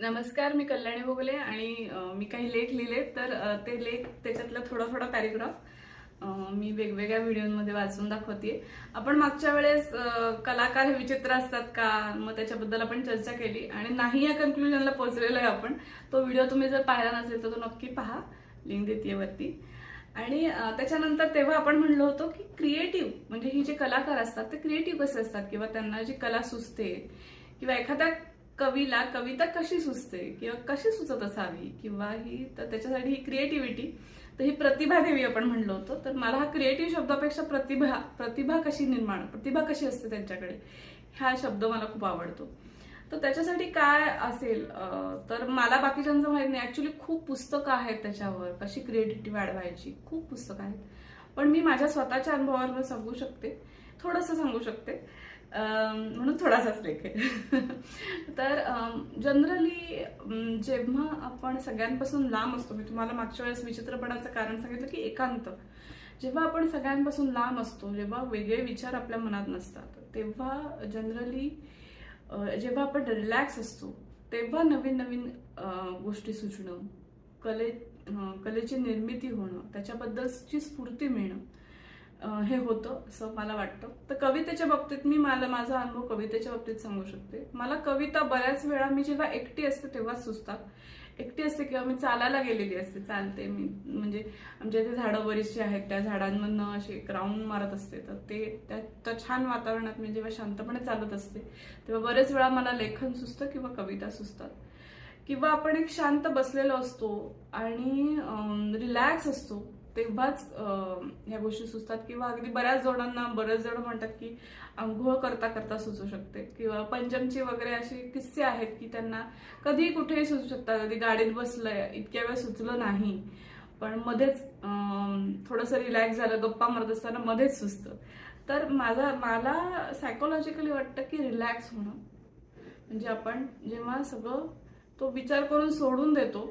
नमस्कार मी कल्याणी भोगले आणि मी काही लेख लिहिले तर ते लेख त्याच्यातला थोडा थोडा पॅरेग्राफ मी वेगवेगळ्या व्हिडिओमध्ये वाचून दाखवते आपण मागच्या वेळेस कलाकार हे विचित्र असतात का? मग त्याच्याबद्दल आपण चर्चा केली आणि नाही या कन्क्लुजनला पोहोचलेलो आहे आपण. तो व्हिडिओ तुम्ही जर पाहिला नसेल तर तो नक्की पहा. लिंक देते वरती. आणि त्याच्यानंतर तेव्हा आपण म्हणलो होतो की क्रिएटिव्ह म्हणजे ही जे कलाकार असतात ते क्रिएटिव्ह कसे असतात? किंवा त्यांना जी कला सुचते किंवा एखाद्या कवीला कविता कशी सुचते किंवा कशी सुचत असावी किंवा ही तर त्याच्यासाठी ही क्रिएटिव्हिटी तर ही प्रतिभा देवी आपण म्हणलो होतो. तर मला हा क्रिएटिव्ह शब्दापेक्षा प्रतिभा प्रतिभा कशी निर्माण प्रतिभा कशी असते त्यांच्याकडे हा शब्द मला खूप आवडतो. तर त्याच्यासाठी काय असेल तर मला बाकीच्यांचं माहीत नाही. ऍक्च्युली खूप पुस्तकं आहेत त्याच्यावर. कशी क्रिएटिव्हिटी वाढवायची खूप पुस्तकं आहेत. पण मी माझ्या स्वतःच्या अनुभवावर सांगू शकते. थोडंसं सांगू शकते. म्हणून थोडासाच लेख आहे. तर जनरली जेव्हा आपण सगळ्यांपासून लांब असतो मी तुम्हाला मागच्या वेळेस विचित्रपणाचं कारण सांगितलं की एकांत. जेव्हा आपण सगळ्यांपासून लांब असतो जेव्हा वेगळे विचार आपल्या मनात नसतात तेव्हा जनरली जेव्हा आपण रिलॅक्स असतो तेव्हा नवीन नवीन गोष्टी सुचणं कले कलेची निर्मिती होणं त्याच्याबद्दलची स्फूर्ती मिळणं हे होतं असं मला वाटतं. तर कवितेच्या बाबतीत मी मला माझा अनुभव कवितेच्या बाबतीत सांगू शकते. मला कविता बऱ्याच वेळा मी जेव्हा एकटी असते तेव्हाच सुचतात. एकटी असते किंवा मी चालायला गेलेली असते चालते मी. म्हणजे आमच्या इथे झाडं बरीचशी आहेत त्या झाडांमधनं असे राऊंड मारत असते. तर ते त्या त्या छान वातावरणात मी जेव्हा शांतपणे चालत असते तेव्हा बरेच वेळा मला लेखन सुचतं किंवा कविता सुचतात. किंवा आपण एक शांत बसलेलो असतो आणि रिलॅक्स असतो तेव्हाच ह्या गोष्टी सुचतात किंवा अगदी बऱ्याच जणांना बरेच जण म्हणतात की आंघोळ करता करता सुचू शकते. किंवा पंचमची वगैरे असे किस्से आहेत की त्यांना कधीही कुठेही सुचू शकतात. कधी गाडीत बसलंय इतक्या वेळ सुचलं नाही. पण मध्येच थोडंसं रिलॅक्स झालं गप्पा मारत असताना मध्येच सुचतं. तर माझा मला सायकोलॉजिकली वाटतं की रिलॅक्स होणं. म्हणजे आपण जेव्हा सगळं तो विचार करून सोडून देतो.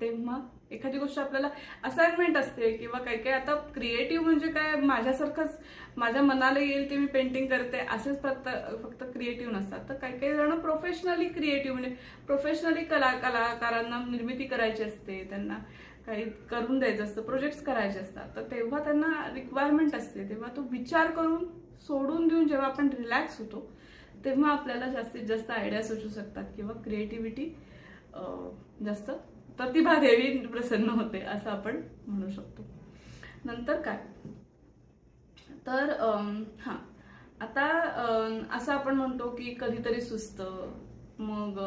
तेव्हा एखादी गोष्ट आपल्याला असाइनमेंट असते किंवा काही काही. आता क्रिएटिव्ह म्हणजे काय? माझ्यासारखंच माझ्या मनाला येईल ते मी पेंटिंग करते असेच फक्त फक्त क्रिएटिव्ह नसतात. तर काही काही जण प्रोफेशनली क्रिएटिव्ह म्हणजे प्रोफेशनली कला कलाकारांना निर्मिती करायची असते. त्यांना काही करून द्यायचं असतं प्रोजेक्ट्स करायचे असतात. तर तेव्हा त्यांना रिक्वायरमेंट असते. तेव्हा तो विचार करून सोडून देऊन जेव्हा आपण रिलॅक्स होतो तेव्हा आपल्याला जास्तीत जास्त आयडिया सुचू शकतात किंवा क्रिएटिव्हिटी जास्त. प्रतिभा देवी प्रसन्न होते असं आपण म्हणू शकतो. नंतर काय? तर हा. आता असं आपण म्हणतो की कधीतरी सुचतं मग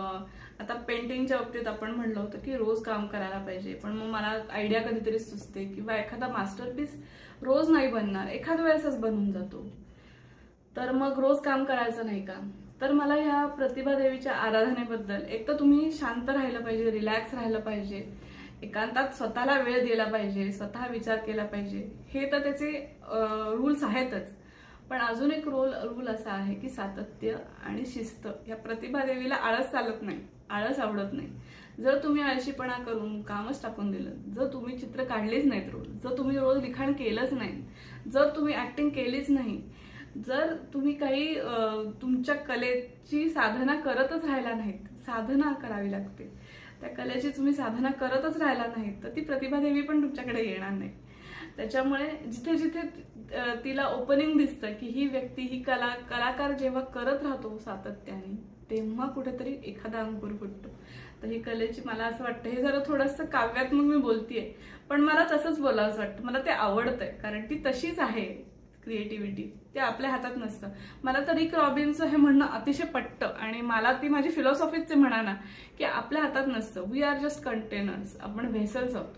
आता पेंटिंगच्या बाबतीत आपण म्हणलं होतं की रोज काम करायला पाहिजे. पण मग मला आयडिया कधीतरी सुचते किंवा एखादा मास्टरपीस रोज नाही बनणार एखाद्या वेळेसच बनून जातो. तर मग रोज काम करायचं नाही का? तर मला ह्या प्रतिभा देवीच्या आराधनेबद्दल एक तर तुम्ही शांत राहिलं पाहिजे रिलॅक्स राहिलं पाहिजे एकांतात स्वतःला वेळ दिला पाहिजे स्वतः विचार केला पाहिजे हे तर त्याचे रूल्स आहेतच. पण अजून एक रोल रूल असा आहे की सातत्य आणि शिस्त या प्रतिभा देवीला आळस चालत नाही आळस आवडत नाही. जर तुम्ही आळशीपणा करून कामच टाकून दिलं जर तुम्ही चित्र काढलीच नाहीत रोज जर तुम्ही रोज लिखाण केलंच नाही जर तुम्ही ऍक्टिंग केलीच नाही जर तुम्ही काही तुमच्या कलेची साधना करतच राहिला नाहीत साधना करावी लागते त्या कलेची तुम्ही साधना करतच राहिला नाहीत तर ती प्रतिभा देवी पण तुमच्याकडे येणार नाही. त्याच्यामुळे जिथे जिथे तिला ओपनिंग दिसतं की ही व्यक्ती ही कला कलाकार जेव्हा करत राहतो सातत्याने तेव्हा कुठेतरी एखादा अंकुर फुटतो. तर ही कलेची मला असं वाटतं हे जरा थोडंसं काव्यात्मक मी बोलतीये पण मला तसंच बोलावंसं वाटतं मला ते आवडतंय कारण ती तशीच आहे. क्रिएटिव्हिटी ते आपल्या हातात नसतं. मला तर रिक रॉबिनचं हे म्हणणं अतिशय पटतं आणि मला ती माझी फिलॉसॉफीच ते म्हणा ना की आपल्या हातात नसतं. वी आर जस्ट कंटेनर्स आपण व्हेसल्स आहोत.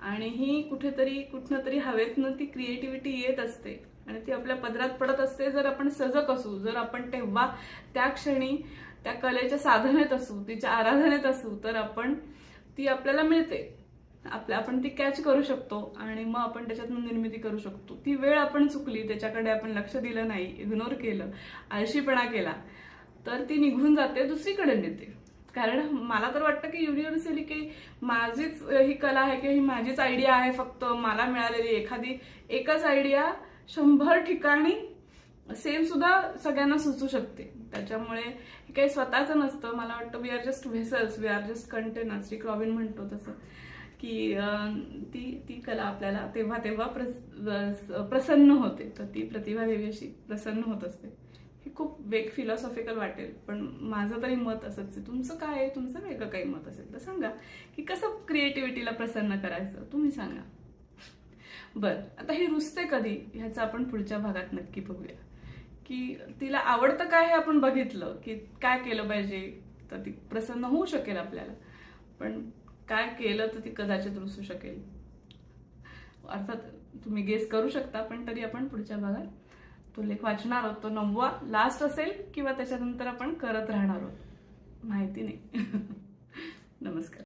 आणि ही कुठेतरी कुठनं तरी हवेतनं ती क्रिएटिव्हिटी येत असते. आणि ती आपल्या पदरात पडत असते जर आपण सजग असू जर आपण तेव्हा त्या क्षणी त्या कलेच्या साधनेत असू तिच्या आराधनेत असू तर आपण ती आपल्याला मिळते. आपल्या आपण ती कॅच करू शकतो आणि मग आपण त्याच्यातून निर्मिती करू शकतो. ती वेळ आपण चुकली त्याच्याकडे आपण लक्ष दिलं नाही इग्नोर केलं आळशीपणा केला तर ती निघून जाते दुसरीकडे नेते. कारण मला तर वाटतं की युनिव्हर्सिटी की माझीच ही कला आहे की ही माझीच आयडिया आहे फक्त मला मिळालेली एखादी एकच आयडिया शंभर ठिकाणी सेम सुद्धा सगळ्यांना सुचू शकते. त्याच्यामुळे हे काही स्वतःचं नसतं. मला वाटतं we are just vessels we are just containers Shri क्रॉविन म्हणतो तसं. की ती ती कला आपल्याला तेव्हा तेव्हा प्रस- प्रसन्न होते. तर ती प्रतिभा देवी अशी प्रसन्न होत असते. हे खूप वेग फिलॉसॉफिकल वाटेल. पण माझं तरी मत असंच आहे. तुमचं काय आहे? तुमचं वेगळं काही मत असेल तर सांगा. की कसं क्रिएटिव्हिटीला प्रसन्न करायचं? तुम्ही सांगा. बर. आता ही रुसते कधी? ह्याचं आपण पुढच्या भागात नक्की बघूया. की तिला आवडतं काय हे आपण बघितलं? की काय केलं पाहिजे? तर ती प्रसन्न होऊ शकेल आपल्याला. पण काय केलं तर ती कदाचित रुसू शकेल. अर्थात तुम्ही गेस करू शकता पण तरी आपण पुढच्या भागात तो लेख वाचणार आहोत. तो नववा लास्ट असेल किंवा त्याच्यानंतर आपण करत राहणार आहोत. माहिती नाही. नमस्कार.